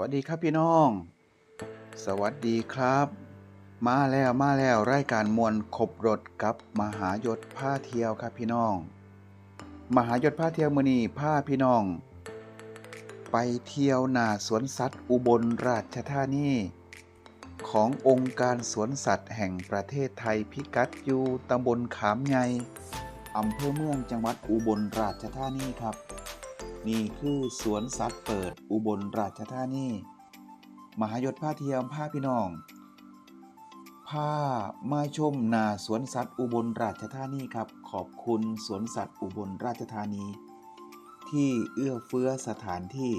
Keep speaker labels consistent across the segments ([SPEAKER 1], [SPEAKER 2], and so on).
[SPEAKER 1] วัสดีครับพี่น้อง สวัสดีครับ มาแล้วมาแล้วรายการมวลขบรถกับมหายศผ้าเที่ยวครับพี่น้อง มหายศผ้าเที่ยวมือนีผ้าพี่น้อง ไปเที่ยวนาสวนสัตว์อุบลราชธานีขององค์การสวนสัตว์แห่งประเทศไทยพิกัดอยู่ตำบลขามใหญ่อำเภอเมืองจังหวัดอุบลราชธานีครับ นี่คือสวนสัตว์เปิดอุบลราชธานี มหายศผ้าเทียมผ้าพี่น้องผ้ามาชมนาสวนสัตว์อุบลราชธานีครับ ขอบคุณสวนสัตว์อุบลราชธานี ที่เอื้อเฟื้อสถานที่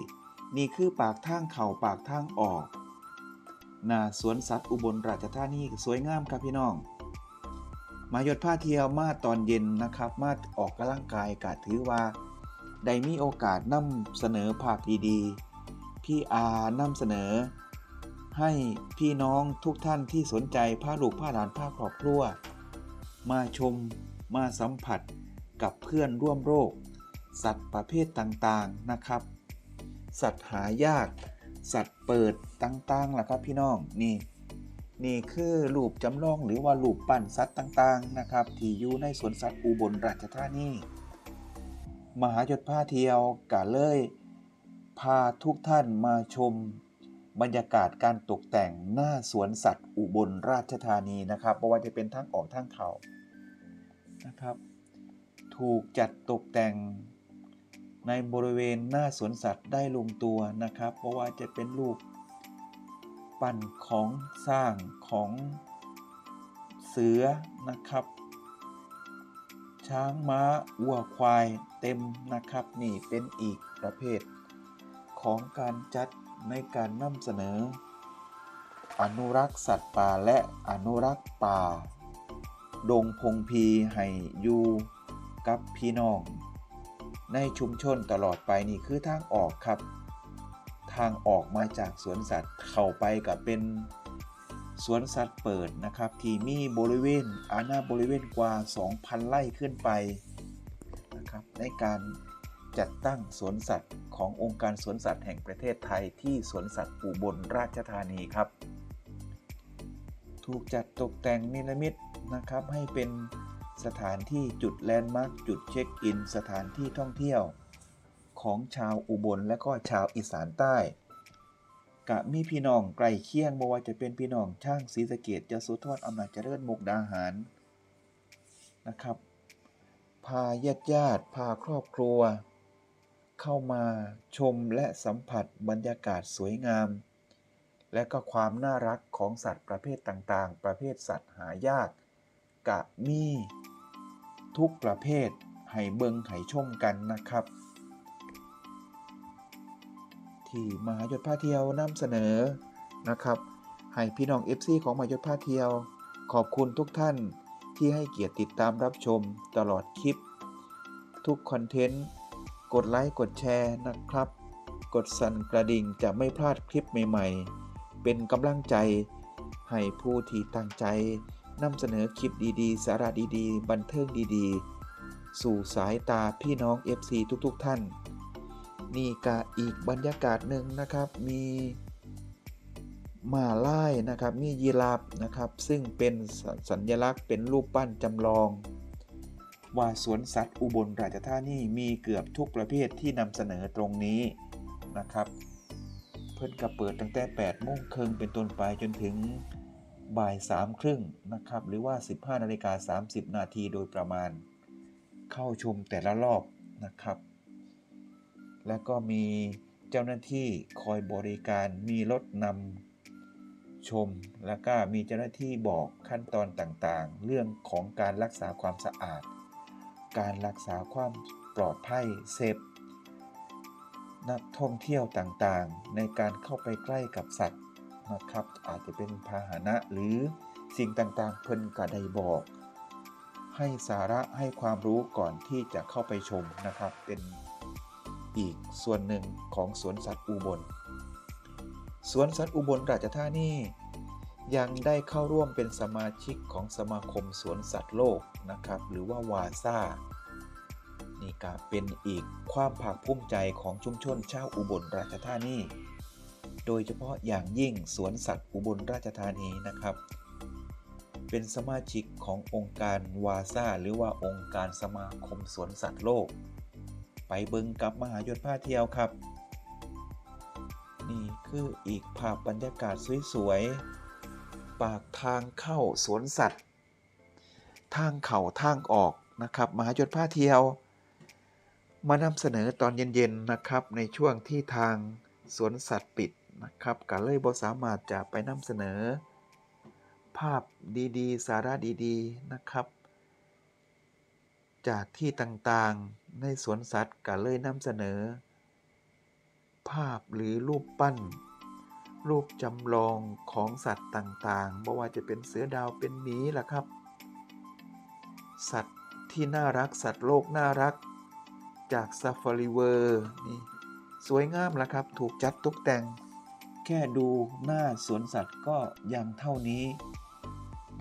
[SPEAKER 1] นี่คือปากทางเข่าปากทางออกนาสวนสัตว์อุบลราชธานีสวยงามครับพี่น้อง มายศผ้าเที่ยวมาตอนเย็นนะครับ มาออกกำลังกายกาถือว่า ได้มีโอกาสนำเสนอภาพดีๆ พี่อานำเสนอ ให้พี่น้องทุกท่านที่สนใจผ้าลูกผ้าหลานผ้าครอบครัว มาชมมาสัมผัสกับเพื่อนร่วมโรค สัตว์ประเภทต่างๆนะครับ สัตว์หายาก สัตว์เปิดต่างๆล่ะครับพี่น้องนี่นี่คือรูปจำลองหรือว่ารูปปั้นสัตว์ต่างๆนะครับ ที่อยู่ในสวนสัตว์อุบลราชธานี มหาจดผ้าเที่ยวกะเลย พาทุกท่านมาชม บรรยากาศการตกแต่งหน้าสวนสัตว์อุบลราชธานีนะครับเพราะว่าจะเป็นทั้งออกทั้งเขานะครับ ถูกจัดตกแต่งในบริเวณหน้าสวนสัตว์ได้ลงตัวนะครับ เพราะว่าจะเป็นรูปปั้นของสร้างของเสือนะครับ ช้างม้าวัวควายเต็มนะครับนี่เป็นอีกประเภท ของการจัดในการนำเสนอ อนุรักษ์สัตว์ป่าและอนุรักษ์ป่า ดงพงพีให้อยู่กับพี่น้อง ในชุมชนตลอดไปนี่คือทางออกครับ ทางออกมาจากสวนสัตว์เข้าไปกับเป็น สวนสัตว์เปิดนะครับ ที่มีบริเวณอาณาบริเวณกว่า 2,000 ไร่ขึ้นไปนะครับในการจัดตั้งสวนสัตว์ขององค์การสวนสัตว์แห่งประเทศไทยที่สวนสัตว์อุบลราชธานีครับ ถูกจัดตกแต่งนิรมิตนะครับให้เป็นสถานที่จุดแลนด์มาร์คจุดเช็คอิน สถานที่ท่องเที่ยว ของชาวอุบลและก็ชาวอีสานใต้ กะมีพี่น้องไกลเคียงบ่ว่าจะเป็นพี่น้องช่างศรีสะเกดยโสธรอำนาจเจริญมุกดาหารนะครับ พาญาติญาติพาครอบครัว เข้ามาชมและสัมผัสบรรยากาศสวยงาม และก็ความน่ารักของสัตว์ประเภทต่างๆ ประเภทสัตว์หายาก กะมี ทุกประเภทให้เบิงให้ชมกันนะครับ ที่มหายศพาเที่ยวนำเสนอนะครับให้พี่น้อง FC ของมหายศพาเที่ยว ขอบคุณทุกท่านที่ให้เกียรติติดตามรับชมตลอดคลิป ทุกคอนเทนต์ กดไลค์กดแชร์นะครับ กดสั่นกระดิ่งจะไม่พลาดคลิปใหม่ ๆ เป็นกำลังใจ ให้ผู้ที่ตั้งใจนำเสนอคลิปดีๆ สาระดีๆ บันเทิงดีๆ สู่สายตาพี่น้อง FC ทุกๆ ท่าน นี่ก็อีกบรรยากาศหนึ่งนะครับมีหมาล่ายนะครับมียีราฟนะครับ ซึ่งเป็นสสัญลักษณ์เป็นรูปปั้นจำลอง ว่าสวนสัตว์อุบลราชธานีมีเกือบทุกประเภทที่นำเสนอตรงนี้นะครับ เพิ่นก็เปิดตั้งแต่8โมงครึ่งเป็นต้นไปจนถึงบ่าย3ครึ่งนะครับ หรือว่า 15นาฬิกา30 นาทีโดยประมาณ เข้าชมแต่ละรอบนะครับ แล้วก็มีเจ้าหน้าที่คอยบริการมีรถนำชม แล้วก็มีเจ้าหน้าที่บอกขั้นตอนต่างๆ เรื่องของการรักษาความสะอาด การรักษาความปลอดภัยเซฟนักท่องเที่ยวต่างๆ ในการเข้าไปใกล้กับสัตว์นะครับ อาจจะเป็นพาหนะหรือสิ่งต่างๆ เพิ่นกระไดบอก ให้สาระให้ความรู้ก่อนที่จะเข้าไปชมนะครับเป็น อีกส่วนหนึ่งของสวนสัตว์อุบล สวนสัตว์อุบลราชธานียังได้เข้าร่วมเป็นสมาชิกของสมาคมสวนสัตว์โลกนะครับ หรือว่าวาซ่านี่ก็เป็นอีกความภาคภูมิใจของชุมชนชาวอุบลราชธานี โดยเฉพาะอย่างยิ่งสวนสัตว์อุบลราชธานีนะครับ เป็นสมาชิกขององค์การวาซ่าหรือว่าองค์การสมาคมสวนสัตว์โลก ไปเบิงกับมหายศผ้าเที่ยวครับ นี่คืออีกภาพบรรยากาศสวยๆ ปากทางเข้าสวนสัตว์ ทางเข่าทางออกนะครับมหายศผ้าเที่ยว มานำเสนอตอนเย็นๆนะครับในช่วงที่ทางสวนสัตว์ปิดนะครับก็เลยบ่สามารถจะไปนำเสนอ ภาพดีๆ สาระดีๆนะครับ จากที่ต่างๆ ในสวนสัตว์ก็เลยนำเสนอ ภาพหรือรูปปั้น รูปจำลองของสัตว์ต่างๆไม่ว่าจะเป็นเสือดาวเป็นหมีล่ะครับ สัตว์ที่น่ารักสัตว์โลกน่ารัก จากซ a ฟ a รีเวอร์นี่สวยงามล้วครับ ถูกจัดตกแต่ง แค่ดูหน้าสวนสัตว์ก็ยังเท่านี้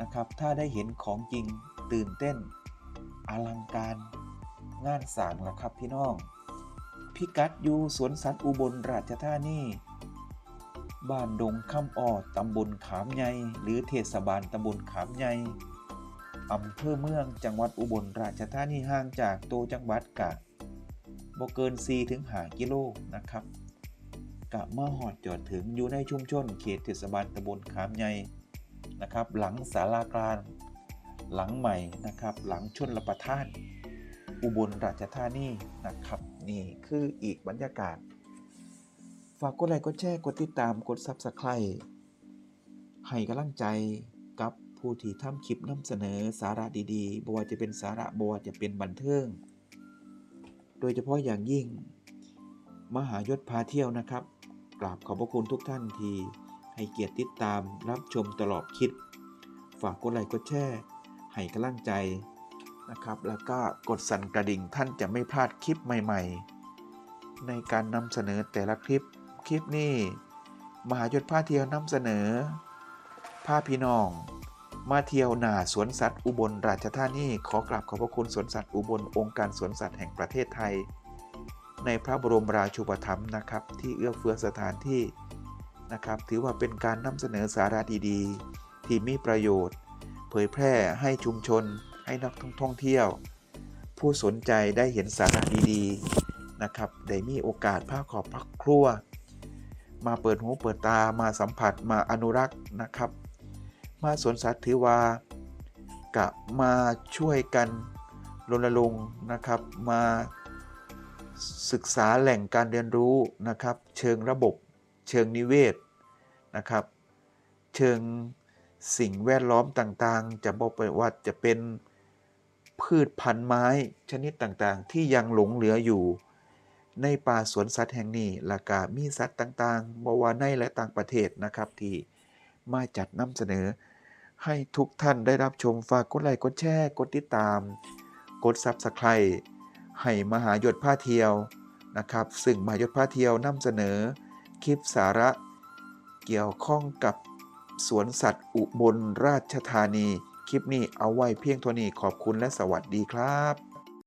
[SPEAKER 1] นะครับ ถ้าได้เห็นของจริงตื่นเต้น อลังการงานสร้างล้วครับพี่น้อง พิกัดอยู่สวนสัตว์อุบลราชธานี บ้านดงคำอ้อตำบลขามใหญ่หรือเทศบาลตำบลขามใหญ่อำเภอเมืองจังหวัดอุบลราชธานีห่างจากตัวจังหวัดกะบ่เกิน4ถึง5กิโลนะครับกะมาหอดจอดถึงอยู่ในชุมชนเขตเทศบาลตำบลขามใหญ่นะครับ หลังศาลากลาง หลังใหม่นะครับ หลังชนรัประทาน อุบลราชธานีนะครับ นี่คืออีกบรรยากาศ ฝากกดไลค์กดแชร์กดติดตามกด Subscribe ให้กำลังใจกับผู้ที่ทำคลิปนำเสนอสาระดีๆบ่ว่าจะเป็นสาระบ่ว่าจะเป็นบันเทิง โดยเฉพาะอย่างยิ่ง มหายศพาเที่ยวนะครับกราบขอบพระคุณทุกท่านที่ให้เกียรติติดตามรับชมตลอดคลิป ฝากกดไลค์กดแชร์ ให้กำลังใจนะครับ แล้วก็กดสั่นกระดิ่งท่านจะไม่พลาดคลิปใหม่ ๆ ในการนำเสนอแต่ละคลิป คลิปนี้ มหายศพาเที่ยวนำเสนอพาพี่น้อง มาเที่ยวหนาสวนสัตว์อุบลราชธานีขอกราบขอบพระคุณสวนสัตว์อุบลองค์การสวนสัตว์แห่งประเทศไทย ในพระบรมราชูปถัมภ์นะครับ ที่เอื้อเฟื้อสถานที่นะครับ ถือว่าเป็นการนำเสนอสาระดีๆ ที่มีประโยชน์ ผยแพร่ให้ชุมชน ให้นักท่องเที่ยว ผู้สนใจได้เห็นสาระดีๆนะครับได้มีโอกาสภาคขอบพักครัว มาเปิดหูเปิดตามาสัมผัสมาอนุรักษ์นะครับ มาสวนสัตว์ถือว่ากะมาช่วยกันรณรงค์นะครับมาศึกษาแหล่งการเรียนรู้นะครับ เชิงระบบ เชิงนิเวศนะครับ เชิง สิ่งแวดล้อมต่างๆ จะบอกไปว่าจะเป็นพืชพันธุ์ไม้ชนิดต่างๆ ที่ยังหลงเหลืออยู่ ในป่าสวนสัตว์แห่งนี้ละกามีสัตว์ต่างๆบว่าในและต่างประเทศนะครับที่มาจัดนำเสนอ ให้ทุกท่านได้รับชมฝากกดไลค์กดแชร์กดติดตาม กดซับสไครต์ให้มหายศผ้าเที่ยวนะครับซึ่งมหายศผ้าเที่ยวนำเสนอ คลิปสาระเกี่ยวข้องกับ สวนสัตว์อุบลราชธานี คลิปนี้เอาไว้เพียงเท่านี้ขอบคุณและสวัสดีครับ